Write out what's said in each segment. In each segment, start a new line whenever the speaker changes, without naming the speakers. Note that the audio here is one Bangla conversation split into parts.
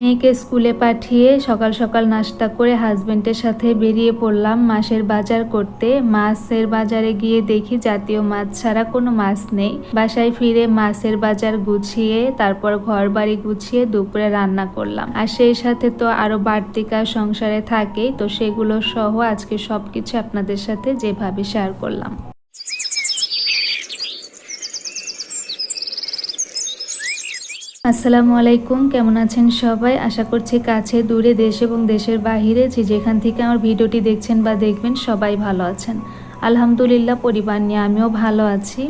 মেয়েকে স্কুলে পাঠিয়ে সকাল সকাল নাস্তা করে হাজবেন্ডের সাথে বেরিয়ে পড়লাম মাছের বাজার করতে। মাছের বাজারে গিয়ে দেখি জাতীয় মাছ ছাড়া কোনো মাছ নেই। বাসায় ফিরে মাছের বাজার গুছিয়ে, তারপর ঘর বাড়ি গুছিয়ে দুপুরে রান্না করলাম। আর সেই সাথে তো আরও বাড়তি কাজ সংসারে থাকেই, তো সেগুলো সহ আজকে সবকিছু আপনাদের সাথে যেভাবে শেয়ার করলাম। আসসালামু আলাইকুম, কেমন আছেন সবাই? আশা করছি কাছে, দূরে, দেশ এবং দেশের বাহিরে যে যেখান থেকে আমার ভিডিওটি দেখছেন বা দেখবেন সবাই ভালো আছেন। আলহামদুলিল্লাহ, পরিবার নিয়ে আমিও ভালো আছি।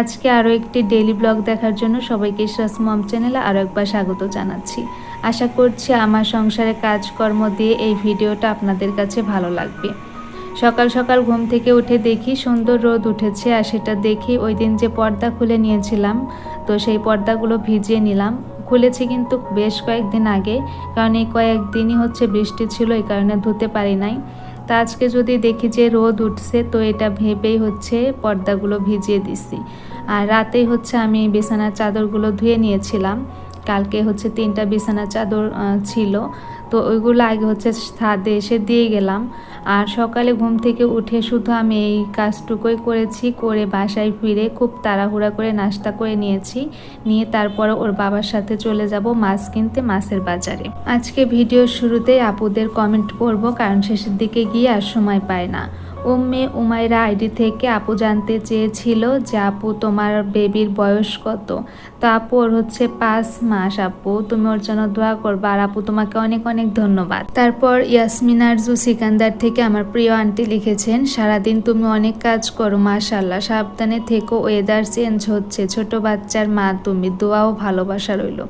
আজকে আরও একটি ডেলি ব্লগ দেখার জন্য সবাইকে ইসরাস মম চ্যানেলে আরও একবার স্বাগত জানাচ্ছি। আশা করছি আমার সংসারে কাজকর্ম দিয়ে এই ভিডিওটা আপনাদের কাছে ভালো লাগবে। সকাল সকাল ঘুম থেকে উঠে দেখি সুন্দর রোদ উঠেছে আর সেটা দেখি ওই দিন যে পর্দা খুলে নিয়েছিলাম, তো সেই পর্দাগুলো ভিজিয়ে নিলাম। খুলেছি কিন্তু বেশ কয়েকদিন আগে, কারণ এই কয়েকদিনই হচ্ছে বৃষ্টি ছিল, এই কারণে ধুতে পারি নাই। তা আজকে যদি দেখি যে রোদ উঠছে, তো এটা ভেবেই হচ্ছে পর্দাগুলো ভিজিয়ে দিছি। আর রাতেই হচ্ছে আমি বিছানার চাদরগুলো ধুয়ে নিয়েছিলাম। কালকে হচ্ছে তিনটা বিছানার চাদর ছিল। তো ওইগুলো আগে হচ্ছে ছাদে এসে দিয়ে গেলাম। আর সকালে ঘুম থেকে উঠে শুধু আমি এই কাজটুকুই করেছি, করে বাসায় ফিরে খুব তাড়াহুড়া করে নাস্তা করে নিয়েছি। নিয়ে তারপরে ওর বাবার সাথে চলে যাব মাছ কিনতে মাছের বাজারে। আজকে ভিডিওর শুরুতেই আপুদের কমেন্ট করব, কারণ শেষের দিকে গিয়ে আর সময় পায় না। উম্মে উমাইরা আইডি থেকে আপু জানতে চেয়েছিল যে, আপু, তোমার বেবির বয়স কত? তো আপু, ওর হচ্ছে পাঁচ মাস, আপু। তুমি ওর জন্য দোয়া করবা আর আপু, তোমাকে অনেক অনেক ধন্যবাদ। তারপর ইয়াসমিন আরজু সিকান্দার থেকে আমার প্রিয় আন্টি লিখেছেন, সারাদিন তুমি অনেক কাজ করো মাশাল্লাহ সাবধানে থেকো, ওয়েদার চেঞ্জ হচ্ছে। ছোট বাচ্চার মা, তুমি দোয়া ও ভালোবাসা রইল।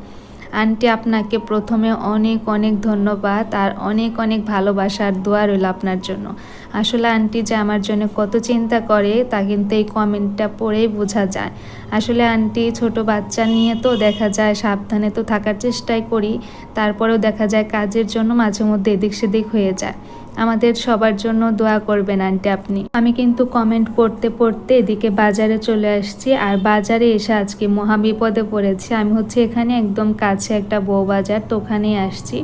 আন্টি, আপনাকে প্রথমে অনেক অনেক ধন্যবাদ আর অনেক অনেক ভালোবাসার দোয়া রইল আপনার জন্য। আসলে আন্টি যে আমার জন্য কত চিন্তা করে, তা কিন্তু এই কমেন্টটা পড়েই বোঝা যায়। আসলে আন্টি ছোট বাচ্চা নিয়ে তো দেখা যায় সাবধানে তো থাকার চেষ্টাই করি, তারপরেও দেখা যায় কাজের জন্য মাঝে মধ্যে এদিক সেদিক হয়ে যায়। আমাদের সবার জন্য দোয়া করবেন আন্টি আপনি। আমি কিন্তু কমেন্ট পড়তে পড়তে এদিকে বাজারে চলে আসছি, আর বাজারে এসে আজকে মহা বিপদে পড়েছি। আমি হচ্ছে এখানে একদম কাছে একটা বউ বাজার, তো ওখানেই আসছি।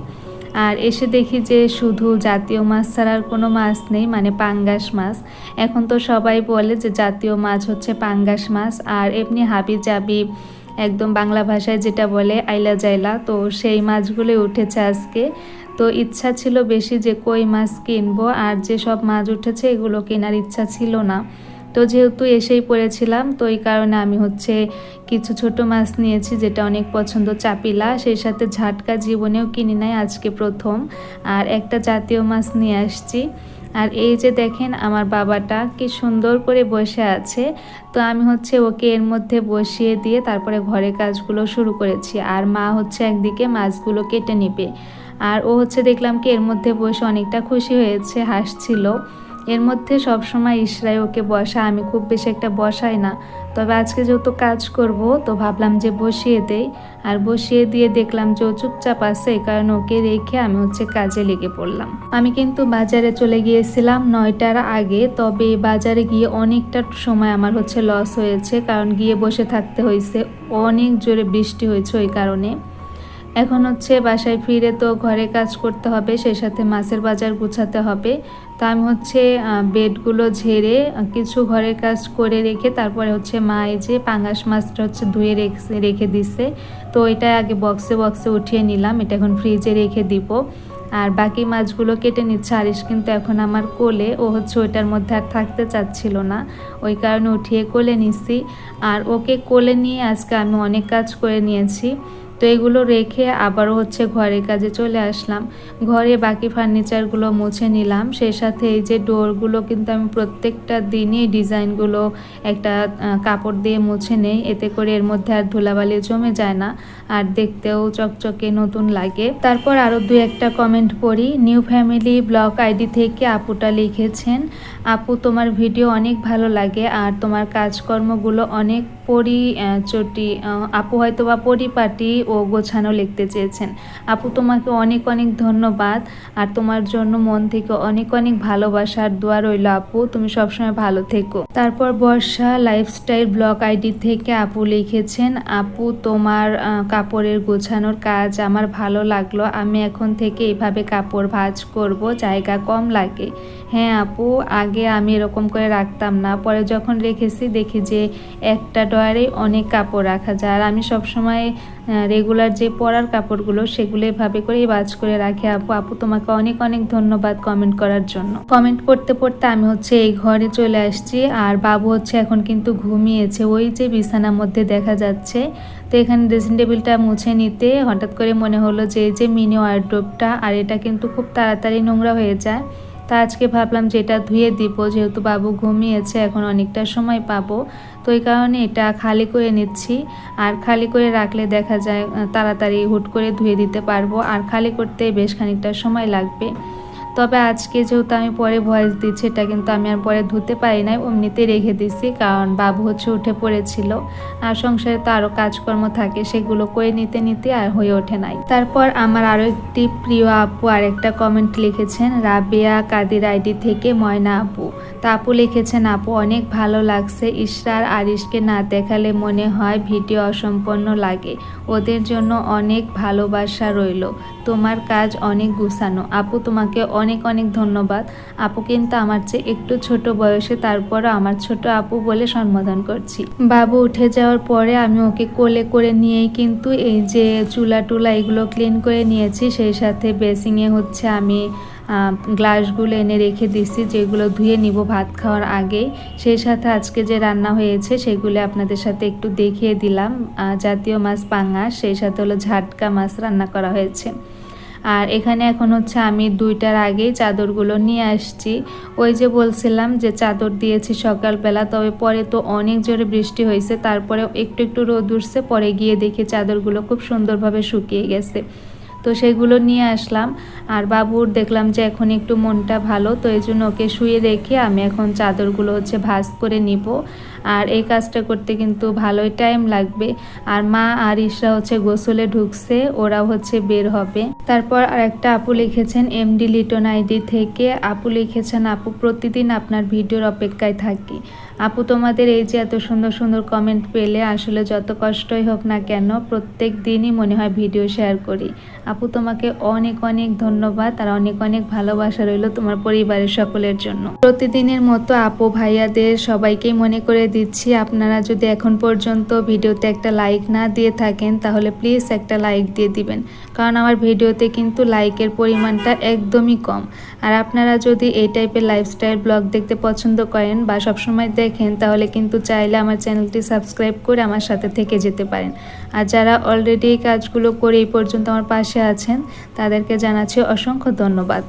আর এসে দেখি যে শুধু জাতীয় মাছ ছাড়া আর কোনো মাছ নেই মানে পাঙ্গাস মাছ। এখন তো সবাই বলে যে জাতীয় মাছ হচ্ছে পাঙ্গাস মাছ, আর এমনি হাবি জাবি একদম বাংলা ভাষায় যেটা বলে আইলা জাইলা, তো সেই মাছগুলোই উঠেছে আজকে। তো ইচ্ছা ছিল বেশি যে কই মাছ কিনবো, আর যে সব মাছ উঠেছে এগুলো কেনার ইচ্ছা ছিল না। তো যেহেতু এসেই পড়েছিলাম, তো এই কারণে আমি হচ্ছে কিছু ছোট মাছ নিয়েছি যেটা অনেক পছন্দ চাপিলা। সেই সাথে ঝাটকা জীবনেও কিনি নাই, আজকে প্রথম। আর একটা জাতীয় মাছ নিয়ে আসছি। আর এই যে দেখেন আমার বাবাটা কি সুন্দর করে বসে আছে। তো আমি হচ্ছে ওকে এর মধ্যে বসিয়ে দিয়ে তারপরে ঘরের কাজগুলো শুরু করেছি। আর মা হচ্ছে একদিকে মাছগুলো কেটে নেবে। আর ও হচ্ছে দেখলাম কি এর মধ্যে বসে অনেকটা খুশি হয়েছে, হাসছিল। এর মধ্যে সবসময় ইশরাই ওকে বসা, আমি খুব বেশি একটা বসাই না। তবে আজকে যেহেতু কাজ করব, তো ভাবলাম যে বসিয়ে দেই। আর বসিয়ে দিয়ে দেখলাম যে ও চুপচাপ আছে কারণে ওকে রেখে আমি হচ্ছে কাজে লেগে পড়লাম। আমি কিন্তু বাজারে চলে গিয়েছিলাম নয়টার আগে, তবে বাজারে গিয়ে অনেকটা সময় আমার হচ্ছে লস হয়েছে, কারণ গিয়ে বসে থাকতে হয়েছে, অনেক জোরে বৃষ্টি হয়েছে ওই কারণে। এখন হচ্ছে বাসায় ফিরে তো ঘরে কাজ করতে হবে সেই সাথে মাছের বাজার গুছাতে হবে। তো আমি হচ্ছে বেডগুলো ঝেড়ে কিছু ঘরের কাজ করে রেখে তারপরে হচ্ছে মা এই যে পাঙ্গাস মাছটা হচ্ছে ধুয়ে রেখে রেখে দিছে। তো এটা আগে বক্সে বক্সে উঠিয়ে নিলাম, এটা এখন ফ্রিজে রেখে দিব। আর বাকি মাছগুলো কেটে নিচ্ছে আরিস কিন্তু এখন আমার কোলে, ও হচ্ছে ওইটার মধ্যে আর থাকতে চাচ্ছিল না। ওই কারণে উঠিয়ে কোলে নিছি। আর ওকে কোলে নিয়ে আজকে আমি অনেক কাজ করে নিয়েছি। তো এগুলো রেখে আবারও হচ্ছে ঘরের কাজে চলে আসলাম। ঘরে বাকি ফার্নিচারগুলো মুছে নিলাম। সেই সাথে এই যে ডোরগুলো কিন্তু আমি প্রত্যেকটা দিনই ডিজাইনগুলো একটা কাপড় দিয়ে মুছে নেই। এতে করে এর মধ্যে আর ধুলাবালি জমে যায় না। আর দেখতেও চকচকে নতুন লাগে। তারপর আরও দু একটা কমেন্ট পড়ি। নিউ ফ্যামিলি ব্লগ আইডি থেকে আপুটা লিখেছেন, আপু, তোমার ভিডিও অনেক ভালো লাগে আর তোমার কাজকর্মগুলো অনেক পরি চটি আপু হয়তো বা পরিপাটি ও গোছানো লিখতে চেয়েছেন। আপু তোমাকে অনেক অনেক ধন্যবাদ আর তোমার জন্য মন থেকে অনেক অনেক ভালোবাসার দোয়া রইল আপু। তুমি সবসময় ভালো থেকো। তারপর বর্ষা লাইফস্টাইল ব্লগ আইডি থেকে আপু লিখেছেন, আপু, তোমার কাপড়ের গোছানোর কাজ আমার ভালো লাগল। আমি এখন থেকে এইভাবে কাপড় ভাঁজ করব, জায়গা কম লাগে। হ্যাঁ আপু, আগে আমি এরকম করে রাখতাম না। পরে যখন রেখেছি দেখি যে একটা ডয়ারে অনেক কাপড় রাখা যায়। আর আমি সবসময় রেগুলার যে পরার কাপড়গুলো সেগুলো এভাবে করেই বাজ করে রাখি। আপু আপু তোমাকে অনেক অনেক ধন্যবাদ কমেন্ট করার জন্য। কমেন্ট পড়তে পড়তে আমি হচ্ছে এই ঘরে চলে আসছি। আর বাবু হচ্ছে এখন কিন্তু ঘুমিয়েছে। ওই যে বিছানার মধ্যে দেখা যাচ্ছে। তো এখানে ড্রেসিং টেবিলটা মুছে নিতে হঠাৎ করে মনে হলো যে, এই যে মিনি ওয়ার্ড্রোপটা আর এটা কিন্তু খুব তাড়াতাড়ি নোংরা হয়ে যায়। তা আজকে ভাবলাম যে এটা ধুয়ে দিব, যেহেতু বাবু ঘুমিয়েছে, এখন অনেকটা সময় পাবো। তো এই কারণে এটা খালি করে নিচ্ছি। আর খালি করে রাখলে দেখা যায় তাড়াতাড়ি হুট করে ধুয়ে দিতে পারব। আর খালি করতে বেশ খানিকটা সময় লাগবে। তবে আজকে যেহেতু আমি পরে ভয়েস দিচ্ছি, এটা কিন্তু আমি আর পরে ধুতে পারি নাই অমনিতে রেখে দিচ্ছি কারণ বাবু হচ্ছে উঠে পড়েছিল, আর সংসারে তো আরও কাজকর্ম থাকে, সেগুলো করে নিতে নিতে আর হয়ে ওঠে নাই। তারপর আমার আরও একটি প্রিয় আপু আর একটা কমেন্ট লিখেছেন, রাবিয়া কাদির আইডি থেকে ময়না আপু? তা আপু লিখেছেন, আপু, অনেক ভালো লাগছে ইশরার আরিশকে না দেখালে মনে হয় ভিডিও অসম্পন্ন লাগে, ওদের জন্য অনেক ভালোবাসা রইল, তোমার কাজ অনেক গুছানো, আপু তোমাকে অনেক অনেক অনেক ধন্যবাদ। আপু কিন্তু আমার চেয়ে একটু ছোট বয়সে, তারপরও আমার ছোট আপু বলে সম্বোধন করছি। বাবু উঠে যাওয়ার পরে আমি ওকে কোলে করে নিয়েই কিন্তু এই যে চুলা টুলা এগুলো ক্লিন করে নিয়েছি, সেই সাথে বেসিংয়ে হচ্ছে আমি গ্লাসগুলো এনে রেখে দিছি যেগুলো ধুয়ে নিব ভাত খাওয়ার আগেই সেই সাথে আজকে যে রান্না হয়েছে, সেগুলো আপনাদের সাথে একটু দেখিয়ে দিলাম। জাতীয় মাছ পাঙাশ সেই সাথে হলো ঝাটকা মাছ রান্না করা হয়েছে। আর এখানে এখন হচ্ছে আমি দুইটার আগেই চাদরগুলো নিয়ে আসছি। ওই যে বলছিলাম যে চাদর দিয়েছি সকালবেলা, তবে পরে তো অনেক জোরে বৃষ্টি হয়েছে তারপরে একটু একটু রোদ উঠছে, পরে গিয়ে দেখি চাদরগুলো খুব সুন্দরভাবে শুকিয়ে গেছে। তো সেগুলো নিয়ে আসলাম। আর বাবুর দেখলাম যে এখন একটু মনটা ভালো, তো এই জন্য ওকে শুয়ে রেখে আমি এখন চাদরগুলো হচ্ছে ভাঁজ করে নিব। আর এই কাজটা করতে কিন্তু ভালোই টাইম লাগবে। আর মা আর ইসরা হচ্ছে গোসলে ঢুকছে, ওরাও হচ্ছে বের হবে। তারপর আর একটা আপু লিখেছেন, এমডি লিটন আইডি থেকে আপু লিখেছেন, আপু প্রতিদিন আপনার ভিডিওর অপেক্ষায় থাকি। আপু, তোমাদের এই যে এত সুন্দর সুন্দর কমেন্ট পেলে আসলে যত কষ্টই হোক না কেন, প্রত্যেক দিনই মনে হয় ভিডিও শেয়ার করি। আপু, তোমাকে অনেক অনেক ধন্যবাদ আর অনেক অনেক ভালোবাসা রইল তোমার পরিবারের সকলের জন্য। প্রতিদিনের মতো আপু ভাইয়াদের সবাইকেই মনে করে দিচ্ছি, আপনারা যদি এখন পর্যন্ত ভিডিওতে একটা লাইক না দিয়ে থাকেন, তাহলে প্লিজ একটা লাইক দিয়ে দিবেন। কারণ আমার ভিডিওতে কিন্তু লাইকের পরিমাণটা একদমই কম। আর আপনারা যদি এই টাইপের লাইফস্টাইল ব্লগ দেখতে পছন্দ করেন বা সবসময় দেখেন, তাহলে কিন্তু চাইলে আমার চ্যানেলটি সাবস্ক্রাইব করে আমার সাথে থেকে যেতে পারেন। আর যারা অলরেডি এই কাজগুলো করে এই পর্যন্ত আমার পাশে আছেন, তাদেরকে জানাচ্ছি অসংখ্য ধন্যবাদ।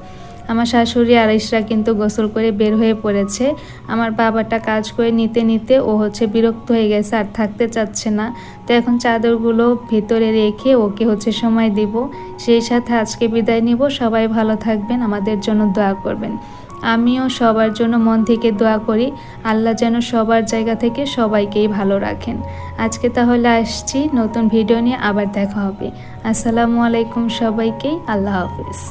আমার শাশুড়ি আর ইসরা কিন্তু গোসল করে বের হয়ে পড়েছে। আমার বাবাটা কাজ করে নিতে নিতে ও হচ্ছে বিরক্ত হয়ে গেছে, আর থাকতে চাচ্ছে না। তো এখন চাদরগুলো ভেতরে রেখে ওকে হচ্ছে সময় দিব। সেই সাথে আজকে বিদায় নিব। সবাই ভালো থাকবেন, আমাদের জন্য দোয়া করবেন। আমিও সবার জন্য মন থেকে দোয়া করি, আল্লাহ যেন সবার জায়গা থেকে সবাইকেই ভালো রাখেন। আজকে তাহলে আসছি নতুন ভিডিও নিয়ে আবার দেখা হবে। আসসালামু আলাইকুম সবাইকেই আল্লাহ হাফিজ।